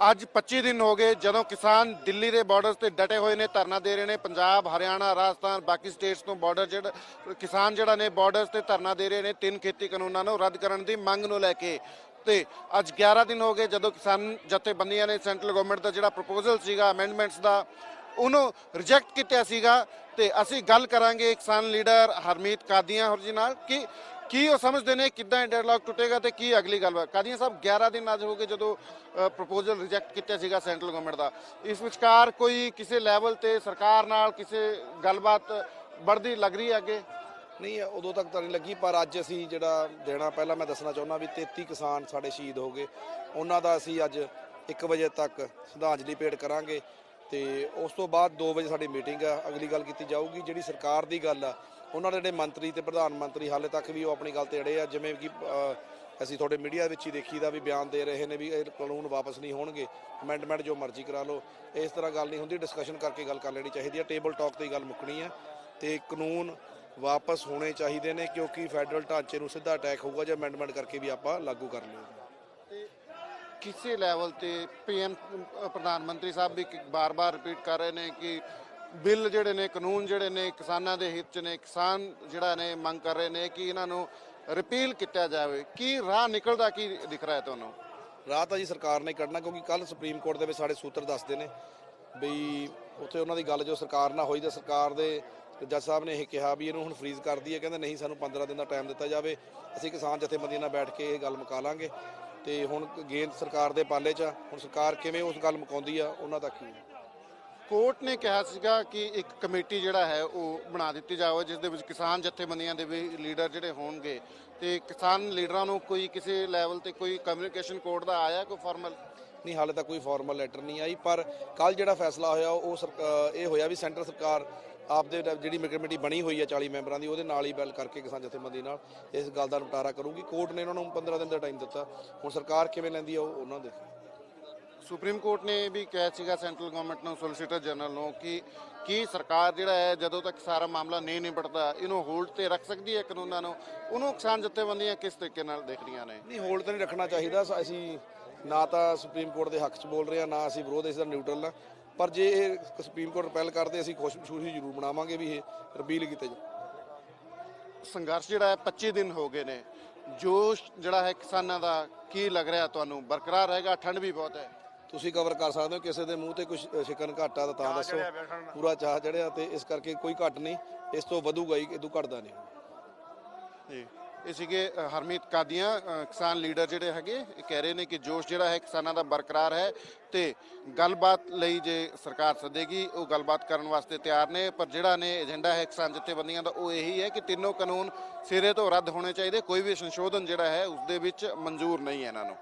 ਅੱਜ 25 ਦਿਨ ਹੋ ਗਏ ਜਦੋਂ ਕਿਸਾਨ ਦਿੱਲੀ ਦੇ ਬਾਰਡਰਸ ਤੇ ਡਟੇ ਹੋਏ ਨੇ, ਧਰਨਾ ਦੇ ਰਹੇ ਨੇ। ਪੰਜਾਬ, ਹਰਿਆਣਾ, ਰਾਜਸਥਾਨ, ਬਾਕੀ ਸਟੇਟਸ ਤੋਂ ਬਾਰਡਰ ਜਿਹੜਾ, ਕਿਸਾਨ ਜਿਹੜਾ ਨੇ ਬਾਰਡਰਸ ਤੇ ਧਰਨਾ ਦੇ ਰਹੇ ਨੇ ਤਿੰਨ ਖੇਤੀ ਕਾਨੂੰਨਾਂ ਨੂੰ ਰੱਦ ਕਰਨ ਦੀ ਮੰਗ ਨੂੰ ਲੈ ਕੇ। ਤੇ ਅੱਜ 11 ਦਿਨ ਹੋ ਗਏ ਜਦੋਂ ਕਿਸਾਨ ਜਥੇਬੰਦੀਆਂ ਨੇ ਸੈਂਟਰਲ ਗਵਰਨਮੈਂਟ ਦਾ ਜਿਹੜਾ ਪ੍ਰਪੋਜ਼ਲ ਸੀਗਾ ਅਮੈਂਡਮੈਂਟਸ ਦਾ, ਉਹਨੂੰ ਰਿਜੈਕਟ ਕੀਤਾ ਸੀਗਾ। ਤੇ ਅਸੀਂ ਗੱਲ ਕਰਾਂਗੇ ਕਿਸਾਨ ਲੀਡਰ ਹਰਮੀਤ ਕਾਦੀਆਂ ਹੋਰ ਜੀ ਨਾਲ ਕਿ ਕੀ ਉਹ ਸਮਝਦੇ ਨੇ, ਕਿੱਦਾਂ ਇਹ ਡੈਡਲੌਕ ਟੁੱਟੇਗਾ ਤੇ ਕੀ ਅਗਲੀ ਗੱਲਬਾਤ? ਕਾਦੀਆਂ ਸਾਹਿਬ 11 ਦਿਨ ਅੱਜ ਹੋ ਗਏ ਜਦੋਂ ਪ੍ਰਪੋਜ਼ਲ ਰਿਜੈਕਟ ਕੀਤਾ ਸੀਗਾ ਸੈਂਟਰਲ ਗਵਰਨਮੈਂਟ ਦਾ। ਇਸ ਵਿਚਕਾਰ ਕੋਈ ਕਿਸੇ ਲੈਵਲ ਤੇ ਸਰਕਾਰ ਨਾਲ ਕਿਸੇ ਗੱਲਬਾਤ बढ़ਦੀ ਲੱਗ ਰਹੀ ਹੈ ਅੱਗੇ? ਨਹੀਂ, ਉਦੋਂ ਤੱਕ ਤਾਂ ਨਹੀਂ ਲੱਗੀ, ਪਰ ਅੱਜ ਅਸੀਂ ਜਿਹੜਾ ਦੇਣਾ, ਪਹਿਲਾਂ ਮੈਂ ਦੱਸਣਾ ਚਾਹੁੰਦਾ ਵੀ 33 ਕਿਸਾਨ ਸਾਡੇ ਸ਼ਹੀਦ ਹੋ ਗਏ। ਉਹਨਾਂ ਦਾ ਅਸੀਂ ਅੱਜ 1 ਵਜੇ ਤੱਕ ਸ਼ਰਧਾਂਜਲੀ ਭੇਟ ਕਰਾਂਗੇ। ਤੇ ਉਸ ਤੋਂ ਬਾਅਦ 2 ਵਜੇ ਸਾਡੀ ਮੀਟਿੰਗ ਆ, ਅਗਲੀ ਗੱਲ ਕੀਤੀ ਜਾਊਗੀ, ਜਿਹੜੀ ਸਰਕਾਰ ਦੀ ਗੱਲ ਆ, ਉਹਨਾਂ ਦੇ ਜਿਹੜੇ ਮੰਤਰੀ ਤੇ ਪ੍ਰਧਾਨ ਮੰਤਰੀ ਹਾਲੇ ਤੱਕ ਵੀ ਉਹ ਆਪਣੀ ਗੱਲ ਤੇ ਅੜੇ ਆ, ਜਿਵੇਂ ਕਿ ਅਸੀਂ ਤੁਹਾਡੇ ਮੀਡੀਆ ਵਿੱਚ ਹੀ ਦੇਖੀਦਾ ਵੀ ਬਿਆਨ ਦੇ ਰਹੇ ਨੇ ਵੀ ਇਹ ਕਾਨੂੰਨ ਵਾਪਸ ਨਹੀਂ ਹੋਣਗੇ ਅਮੈਂਡਮੈਂਟ ਜੋ ਮਰਜ਼ੀ ਕਰਾ ਲਓ, ਇਸ ਤਰ੍ਹਾਂ ਗੱਲ ਨਹੀਂ ਹੁੰਦੀ ਡਿਸਕਸ਼ਨ ਕਰਕੇ ਗੱਲ ਕਰ ਲੈਣੀ ਚਾਹੀਦੀ ਹੈ ਟੇਬਲ ਟਾਕ ਤੇ ਗੱਲ ਮੁੱਕਣੀ ਹੈ ਤੇ ਕਾਨੂੰਨ ਵਾਪਸ ਹੋਣੇ ਚਾਹੀਦੇ ਨੇ, ਕਿਉਂਕਿ ਫੈਡਰਲ ਢਾਂਚੇ ਨੂੰ ਸਿੱਧਾ ਅਟੈਕ ਹੋਊਗਾ ਜੇ ਅਮੈਂਡਮੈਂਟ ਕਰਕੇ ਵੀ ਆਪਾਂ ਲਾਗੂ ਕਰ ਲਿਓ ਕਿਸੇ ਲੈਵਲ ਤੇ ਪੀਐਮ ਪ੍ਰਧਾਨ ਮੰਤਰੀ ਸਾਹਿਬ ਵੀ ਬਾਰ-ਬਾਰ ਰਿਪੀਟ ਕਰ ਰਹੇ ਨੇ ਕਿ ਬਿੱਲ ਜਿਹੜੇ ਨੇ, ਕਾਨੂੰਨ ਜਿਹੜੇ ਨੇ, ਕਿਸਾਨਾਂ ਦੇ ਹਿੱਤ 'ਚ ਨੇ, ਕਿਸਾਨ ਜਿਹੜਾ ਨੇ, ਮੰਗ ਕਰ ਰਹੇ ਨੇ ਕਿ ਇਹਨਾਂ ਨੂੰ ਰਿਪੀਲ ਕੀਤਾ ਜਾਵੇ। ਕੀ ਰਾਹ ਨਿਕਲਦਾ, ਕੀ ਦਿਖ ਰਿਹਾ ਹੈ ਤੁਹਾਨੂੰ? ਰਾਹ ਤਾਂ ਜੀ ਸਰਕਾਰ ਨੇ ਕੱਢਣਾ, ਕਿਉਂਕਿ ਕੱਲ ਸੁਪਰੀਮ ਕੋਰਟ ਦੇ ਵਿੱਚ ਸਾਡੇ ਸੂਤਰ ਦੱਸਦੇ ਨੇ ਵੀ ਉੱਥੇ ਉਹਨਾਂ ਦੀ ਗੱਲ ਜੋ ਸਰਕਾਰ ਨਾਲ ਹੋਈ, ਤਾਂ ਸਰਕਾਰ ਦੇ ਜੱਜ ਸਾਹਿਬ ਨੇ ਇਹ ਕਿਹਾ ਵੀ ਇਹਨੂੰ ਹੁਣ ਫ੍ਰੀਜ਼ ਕਰ ਦਈਏ ਕਹਿੰਦੇ ਨਹੀਂ, ਸਾਨੂੰ 15 ਦਿਨ ਦਾ ਟਾਈਮ ਦਿੱਤਾ ਜਾਵੇ, ਅਸੀਂ ਕਿਸਾਨ ਜਥੇਬੰਦੀਆਂ ਨਾਲ ਬੈਠ ਕੇ ਇਹ ਗੱਲ ਮੁਕਾ ਲਾਂਗੇ। ਤੇ ਹੁਣ ਗੇਂਦ ਸਰਕਾਰ ਦੇ ਪਾਲੇ 'ਚ ਆ। ਹੁਣ ਸਰਕਾਰ ਕਿਵੇਂ ਉਸ ਗੱਲ ਮੁਕਾਉਂਦੀ ਆ ਉਹਨਾਂ ਤੱਕ ਹੀ ਹੈ। ਕੋਰਟ ਨੇ ਕਿਹਾ ਸੀਗਾ ਕਿ ਇੱਕ ਕਮੇਟੀ ਜਿਹੜਾ ਹੈ ਉਹ ਬਣਾ ਦਿੱਤੀ ਜਾਵੇ ਜਿਸ ਦੇ ਵਿੱਚ ਕਿਸਾਨ ਜਥੇਬੰਦੀਆਂ ਦੇ ਵੀ ਲੀਡਰ ਜਿਹੜੇ ਹੋਣਗੇ। ਤੇ ਕਿਸਾਨ ਲੀਡਰਾਂ ਨੂੰ ਕੋਈ ਕਿਸੇ ਲੈਵਲ ਤੇ ਕੋਈ ਕਮਿਊਨੀਕੇਸ਼ਨ ਕੋਡ ਦਾ ਆਇਆ ਕੋਈ ਫਾਰਮਲ ਨਹੀਂ ਹਾਲੇ ਤੱਕ ਕੋਈ ਫਾਰਮਲ ਲੈਟਰ ਨਹੀਂ ਆਈ ਪਰ ਕੱਲ ਜਿਹੜਾ ਫੈਸਲਾ ਹੋਇਆ ਉਹ ਸਰਕ- ਇਹ ਹੋਇਆ ਵੀ ਸੈਂਟਰ ਸਰਕਾਰ ਆਪਦੇ ਜਿਹੜੀ ਕਮੇਟੀ ਬਣੀ ਹੋਈ ਹੈ 40 ਮੈਂਬਰਾਂ ਦੀ ਉਹਦੇ ਨਾਲ ਹੀ ਗੱਲ ਕਰਕੇ ਕਿਸਾਨ ਜਥੇਬੰਦੀ ਨਾਲ ਇਸ ਗੱਲ ਦਾ ਨਿਪਟਾਰਾ ਕਰੂਗੀ। ਕੋਰਟ ਨੇ ਉਹਨਾਂ ਨੂੰ 15 ਦਿਨ ਦਾ ਟਾਈਮ ਦਿੱਤਾ। ਹੁਣ ਸਰਕਾਰ ਕਿਵੇਂ ਲੈਂਦੀ ਆ ਉਹ ਉਹਨਾਂ ਦੇ ਸੁਪਰੀਮ ਕੋਰਟ ਨੇ ਵੀ ਕਿਹਾ ਸੀਗਾ ਸੈਂਟਰਲ ਗਵਰਨਮੈਂਟ ਨੂੰ ਸੋਲਿਸਿਟਰ ਜਨਰਲ ਨੂੰ ਕਿ ਕੀ ਸਰਕਾਰ ਜਿਹੜਾ ਹੈ ਜਦੋਂ ਤੱਕ ਸਾਰਾ ਮਾਮਲਾ ਨਹੀਂ ਨਿਬੜਦਾ ਇਹਨੂੰ ਹੋਲਡ ਤੇ ਰੱਖ ਸਕਦੀ ਹੈ ਕਾਨੂੰਨਾਂ ਨੂੰ? ਉਹਨੂੰ ਕਿਸਾਨ ਜਥੇਬੰਦੀਆਂ ਕਿਸ ਤਰੀਕੇ ਨਾਲ ਦੇਖ ਰਹੀਆਂ ਨੇ? ਨਹੀਂ ਹੋਲਡ ਤਾਂ ਨਹੀਂ ਰੱਖਣਾ ਚਾਹੀਦਾ। ਅਸੀਂ ਨਾ ਤਾਂ ਸੁਪਰੀਮ ਕੋਰਟ ਦੇ ਹੱਕ 'ਚ ਬੋਲ ਰਹੇ ਆ ਨਾ ਅਸੀਂ ਵਿਰੋਧ ਇਸ ਦਾ ਨਿਊਟਰਲ ਆ। ਪਰ ਜੇ ਇਹ ਸੁਪਰੀਮ ਕੋਰਟ ਰਿਪੈਲ ਕਰਦੇ ਅਸੀਂ ਕੋਸ਼ਿਸ਼ ਹੀ ਜ਼ਰੂਰ ਬਣਾਵਾਂਗੇ ਵੀ ਇਹ ਰਿਪੀਲ ਕੀਤੇ ਜਾਵੇ ਸੰਘਰਸ਼ ਜਿਹੜਾ ਹੈ 25 ਦਿਨ ਹੋ ਗਏ ਨੇ। ਜੋਸ਼ ਜਿਹੜਾ ਹੈ ਕਿਸਾਨਾਂ ਦਾ ਕੀ ਲੱਗ ਰਿਹਾ ਤੁਹਾਨੂੰ? ਬਰਕਰਾਰ ਰਹੇਗਾ ਠੰਡ ਵੀ ਬਹੁਤ ਹੈ। ਤੁਸੀਂ ਕਵਰ ਕਰ ਸਕਦੇ ਹੋ ਕਿਸੇ ਦੇ ਮੂੰਹ ਤੇ ਕੁਝ ਸ਼ਿਕਨ ਘਾਟਾ ਤਾਂ ਤਾਂ ਦੱਸੋ। ਪੂਰਾ ਚਾਹ ਚੜਿਆ ਤੇ ਇਸ ਕਰਕੇ ਕੋਈ ਘਟ ਨਹੀਂ। ਇਸ ਤੋਂ ਵਧੂਗਾ ਹੀ ਇਦੋਂ ਘਟਦਾ ਨਹੀਂ। ਜੀ। ਇਹ ਸੀਗੇ ਹਰਮੀਤ ਕਾਦੀਆਂ ਕਿਸਾਨ ਲੀਡਰ ਜਿਹੜੇ ਹੈਗੇ, ਇਹ ਕਹਿ ਰਹੇ ਨੇ ਕਿ ਜੋਸ਼ ਜਿਹੜਾ ਹੈ ਕਿਸਾਨਾਂ ਦਾ ਬਰਕਰਾਰ ਹੈ ਤੇ ਗੱਲਬਾਤ ਲਈ ਜੇ ਸਰਕਾਰ ਸੱਦੇਗੀ, ਉਹ ਗੱਲਬਾਤ ਕਰਨ ਵਾਸਤੇ ਤਿਆਰ ਨੇ, ਪਰ ਜਿਹੜਾ ਨੇ ਏਜੰਡਾ ਹੈ ਕਿਸਾਨ ਜਥੇਬੰਦੀਆਂ ਦਾ, ਉਹ ਇਹੀ ਹੈ ਕਿ ਤਿੰਨੋਂ ਕਾਨੂੰਨ ਸਿਰੇ ਤੋਂ ਰੱਦ ਹੋਣੇ ਚਾਹੀਦੇ, ਕੋਈ ਵੀ ਸੰਸ਼ੋਧਨ ਜਿਹੜਾ ਹੈ ਉਸ ਦੇ ਵਿੱਚ ਮਨਜ਼ੂਰ ਨਹੀਂ ਹੈ ਇਹਨਾਂ ਨੂੰ।